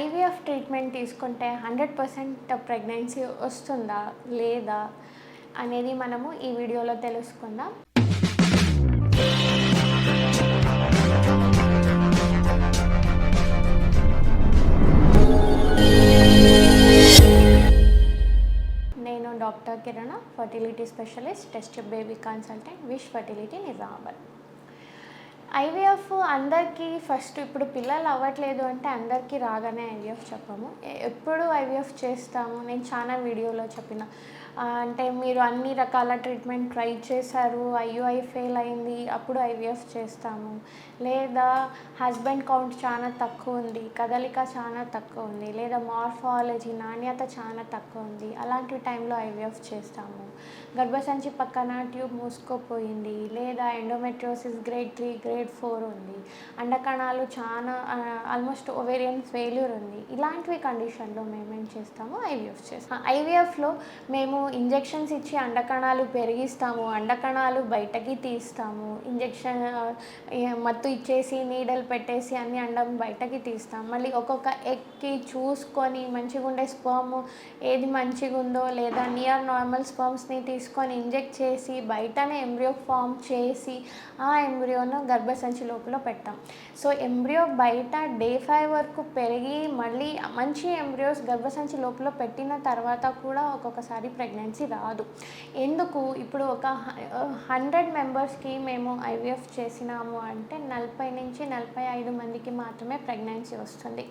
IVF treatment తీసుకుంటే hundred percent pregnancy వస్తుందా లేదా అనేది మనము ఈ వీడియోలో తెలుసుకుందాం. నేను doctor Kirana fertility specialist test baby consultant Wish fertility Nizamabad. IVF అందరికీ ఫస్ట్ ఇప్పుడు పిల్లలు అవ్వట్లేదు అంటే అందరికీ రాగానే ఐవీఎఫ్ చెప్పము. ఎప్పుడు ఐవీఎఫ్ చేస్తాము? నేను చాలా వీడియోలో చెప్పిన. అంటే మీరు అన్ని రకాల ట్రీట్మెంట్ ట్రై చేశారు ఐయుఐ ఫెయిల్ అయింది అప్పుడు ఐవీఎఫ్ చేస్తాము. లేదా హస్బెండ్ కౌంట్ చాలా తక్కువ ఉంది కదలిక చాలా తక్కువ ఉంది లేదా మార్ఫాలజీ నాణ్యత చాలా తక్కువ ఉంది అలాంటి టైంలో ఐవీఎఫ్ చేస్తాము. గర్భసంచి పక్కన ట్యూబ్ మూసుకోపోయింది లేదా endometriosis grade three grade four ఉంది అండకణాలు చాలా ఆల్మోస్ట్ ఒవేరియన్ ఫెయిల్యూర్ ఉంది. ఇలాంటివి కండిషన్లో మేము ఏం చేస్తాము ఐవీఎఫ్ చేస్తాం. ఐవీఎఫ్లో మేము ఇంజెక్షన్స్ ఇచ్చి అండకణాలు పెరిగిస్తాము అండకణాలు బయటకి తీస్తాము ఇంజెక్షన్ మత్తు ఇచ్చేసి నీడలు పెట్టేసి అన్ని అండం బయటకి తీస్తాం. మళ్ళీ ఒక్కొక్క ఎక్కి చూసుకొని మంచిగా ఉండే స్పర్మ్ ఏది మంచిగా ఉందో లేదా నియర్ నార్మల్ స్పర్మ్స్ని తీసుకొని ఇంజెక్ట్ చేసి బయటనే ఎంబ్రియో ఫామ్ చేసి ఆ ఎంబ్రియోను గర్భసంచి లోపల పెట్టాం. సో ఎంబ్రియో బయట డే ఫైవ్ వరకు పెరిగి మళ్ళీ మంచి ఎంబ్రియోస్ గర్భసంచి లోపల పెట్టిన తర్వాత కూడా ఒక్కొక్కసారి ప్రెగ్నెన్సీ రాదు. ఎందుకు? ఇప్పుడు ఒక హండ్రెడ్ మెంబర్స్కి మేము ఐవీఎఫ్ చేసినాము అంటే నలభై నుంచి నలభై ఐదు మందికి మాత్రమే ప్రెగ్నెన్సీ వస్తుంది.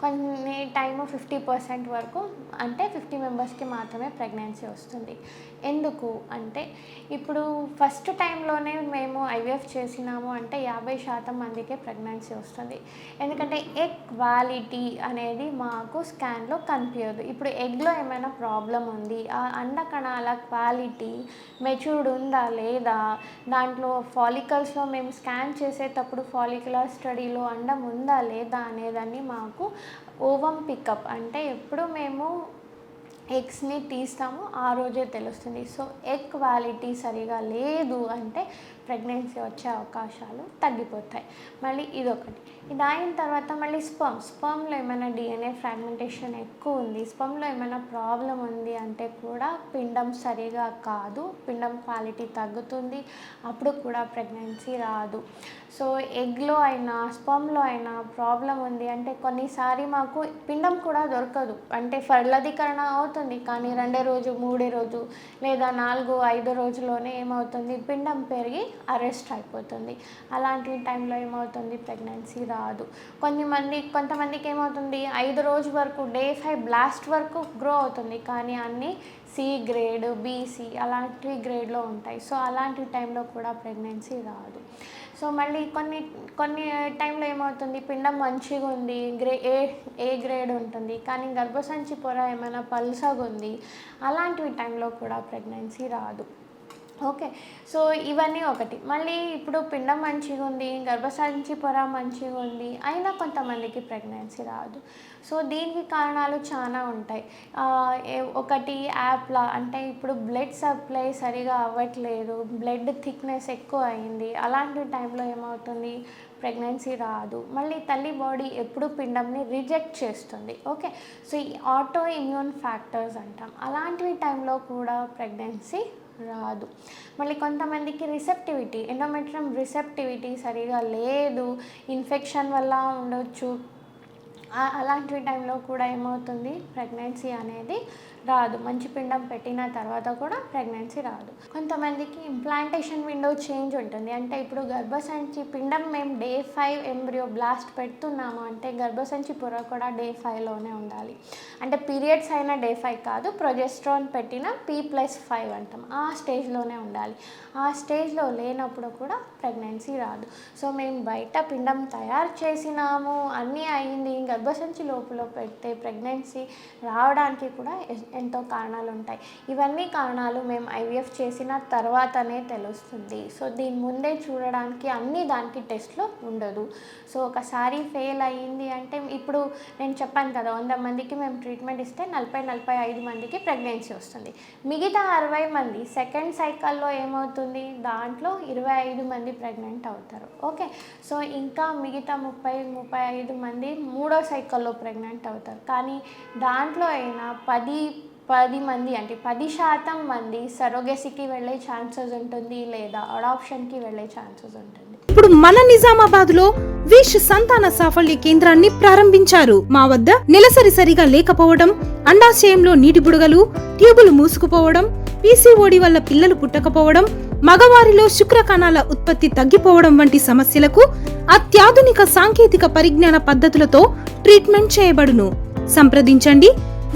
కొన్ని టైమ్ ఫిఫ్టీ పర్సెంట్ వరకు అంటే ఫిఫ్టీ మెంబర్స్కి మాత్రమే ప్రెగ్నెన్సీ వస్తుంది. ఎందుకు? అంటే ఇప్పుడు ఫస్ట్ టైంలోనే మేము ఐవీఎఫ్ చేసినాము అంటే యాభై శాతం మందికే ప్రెగ్నెన్సీ వస్తుంది. ఎందుకంటే ఎగ్ క్వాలిటీ అనేది మాకు స్కాన్లో కనిపించదు ఇప్పుడు ఎగ్లో ఏమైనా ప్రాబ్లం ఉంది? అండ కణాల క్వాలిటీ మెచ్యూర్డ్ ఉందా లేదా? దాంట్లో ఫాలికల్స్లో మేము స్కాన్ చేసేటప్పుడు ఫాలికులర్ స్టడీలో అండం ఉందా లేదా అనేదాన్ని మాకు ఓవం పికప్ అంటే ఎప్పుడు మేము ఎగ్స్ని తీస్తాము ఆ రోజే తెలుస్తుంది. సో ఎగ్ క్వాలిటీ సరిగా లేదు అంటే ప్రెగ్నెన్సీ వచ్చే అవకాశాలు తగ్గిపోతాయి. మళ్ళీ ఇదొకటి. ఇది అయిన తర్వాత మళ్ళీ స్పర్మ్. స్పర్మ్లో ఏమైనా డిఎన్ఏ ఫ్రాగ్మెంటేషన్ ఎక్కువ ఉంది. స్పర్మ్లో ఏమైనా ప్రాబ్లం ఉంది అంటే కూడా పిండం సరిగా కాదు. పిండం క్వాలిటీ తగ్గుతుంది. అప్పుడు కూడా ప్రెగ్నెన్సీ రాదు. సో ఎగ్లో అయినా స్పర్మ్లో అయినా ప్రాబ్లం ఉంది అంటే కొన్నిసారి మాకు పిండం కూడా దొరకదు. అంటే ఫలదీకరణ అవుతుంది కానీ రెండే రోజు మూడే రోజు లేదా నాలుగు ఐదు రోజుల్లోనే ఏమవుతుంది? పిండం పెరిగి అరెస్ట్ అయిపోతుంది. అలాంటి టైంలో ఏమవుతుంది? ప్రెగ్నెన్సీ రాదు. కొంతమంది కొంతమందికి ఏమవుతుంది? ఐదు రోజు వరకు డే ఫైవ్ బ్లాస్ట్ వరకు గ్రో అవుతుంది. కానీ అన్నీ సి గ్రేడ్ బీసీ అలాంటి గ్రేడ్లో ఉంటాయి. సో అలాంటి టైంలో కూడా ప్రెగ్నెన్సీ రాదు. సో మళ్ళీ కొన్ని కొన్ని టైంలో ఏమవుతుంది? పిండం మంచిగా ఉంది గ్రే ఏ ఏ గ్రేడ్ ఉంటుంది? కానీ గర్భసంచి పొర ఏమైనా పల్సగా ఉంది? అలాంటి టైంలో కూడా ప్రెగ్నెన్సీ రాదు. ఓకే. సో ఇవన్నీ ఒకటి. మళ్ళీ ఇప్పుడు పిండం మంచిగా ఉంది గర్భసంచి పొర మంచిగా ఉంది అయినా కొంతమందికి ప్రెగ్నెన్సీ రాదు. సో దీనికి కారణాలు చాలా ఉంటాయి. ఒకటి యాప్లా అంటే ఇప్పుడు బ్లడ్ సప్లై సరిగా అవ్వట్లేదు బ్లడ్ థిక్నెస్ ఎక్కువ అయింది అలాంటి టైంలో ఏమవుతుంది? ప్రెగ్నెన్సీ రాదు. మళ్ళీ తల్లి బాడీ ఎప్పుడు పిండంని రిజెక్ట్ చేస్తుంది. ఓకే. సో ఈ ఆటో ఇమ్యూన్ ఫ్యాక్టర్స్ అంటాం. అలాంటివి టైంలో కూడా ప్రెగ్నెన్సీ రాదు. మళ్ళీ కొంతమందికి రిసెప్టివిటీ ఎండోమెట్రియం రిసెప్టివిటీ సరిగా లేదు ఇన్ఫెక్షన్ వల్ల ఉండొచ్చు. అలాంటి టైంలో కూడా ఏమవుతుంది? ప్రెగ్నెన్సీ అనేది రాదు. మంచి పిండం పెట్టిన తర్వాత కూడా ప్రెగ్నెన్సీ రాదు. కొంతమందికి ఇంప్లాంటేషన్ విండో చేంజ్ ఉంటుంది. అంటే ఇప్పుడు గర్భసంచి పిండం మేము డే ఫైవ్ ఎంబ్రియో బ్లాస్ట్ పెడుతున్నాము అంటే గర్భసంచి పొర కూడా డే ఫైవ్లోనే ఉండాలి. అంటే పీరియడ్స్ అయిన డే ఫైవ్ కాదు ప్రొజెస్ట్రాన్ పెట్టిన పీ ప్లస్ ఫైవ్ అంటాం. ఆ స్టేజ్లోనే ఉండాలి. ఆ స్టేజ్లో లేనప్పుడు కూడా ప్రెగ్నెన్సీ రాదు. సో మేము బయట పిండం తయారు చేసినాము అన్నీ అయింది. గర్భసంచి లోపల పెడితే ప్రెగ్నెన్సీ రావడానికి కూడా ఎంతో కారణాలు ఉంటాయి ఇవన్నీ కారణాలు మేము ఐవీఎఫ్ చేసిన తర్వాతనే తెలుస్తుంది. సో దీని ముందే చూడడానికి అన్ని దానికి టెస్ట్లో ఉండదు. సో ఒకసారి ఫెయిల్ అయ్యింది అంటే ఇప్పుడు నేను చెప్పాను కదా వంద మందికి మేము ట్రీట్మెంట్ ఇస్తే నలభై నలభై ఐదు మందికి ప్రెగ్నెన్సీ వస్తుంది. మిగతా అరవై మంది సెకండ్ సైకిల్లో ఏమవుతుంది? దాంట్లో ఇరవై ఐదు మంది ప్రెగ్నెంట్ అవుతారు. ఓకే? సో ఇంకా మిగతా ముప్పై ముప్పై ఐదు మంది మూడో సైకిల్లో ప్రెగ్నెంట్ అవుతారు. కానీ దాంట్లో అయినా పది పది మంది అంటే పది శాతం మంది సరోగసికి వెళ్ళే ఛాన్సెస్ ఉంటుంది లేదా అడాప్షన్కి వెళ్ళే ఛాన్సెస్ ఉంటుంది. ఇప్పుడు మన నిజామాబాద్లో విష్ సంతాన సాఫల్య కేంద్రాన్ని ప్రారంభించారు. మా వద్ద నెలసరి సరిగా లేకపోవడం అండాశయంలో నీటి బుడగలు ట్యూబులు మూసుకుపోవడం పీసీఓడి వల్ల పిల్లలు పుట్టకపోవడం మగవారిలో శుక్ర కణాల ఉత్పత్తి తగ్గిపోవడం వంటి సమస్యలకు అత్యాధునిక సాంకేతిక పరిజ్ఞాన పద్ధతులతో ట్రీట్మెంట్ చేయబడును. సంప్రదించండి.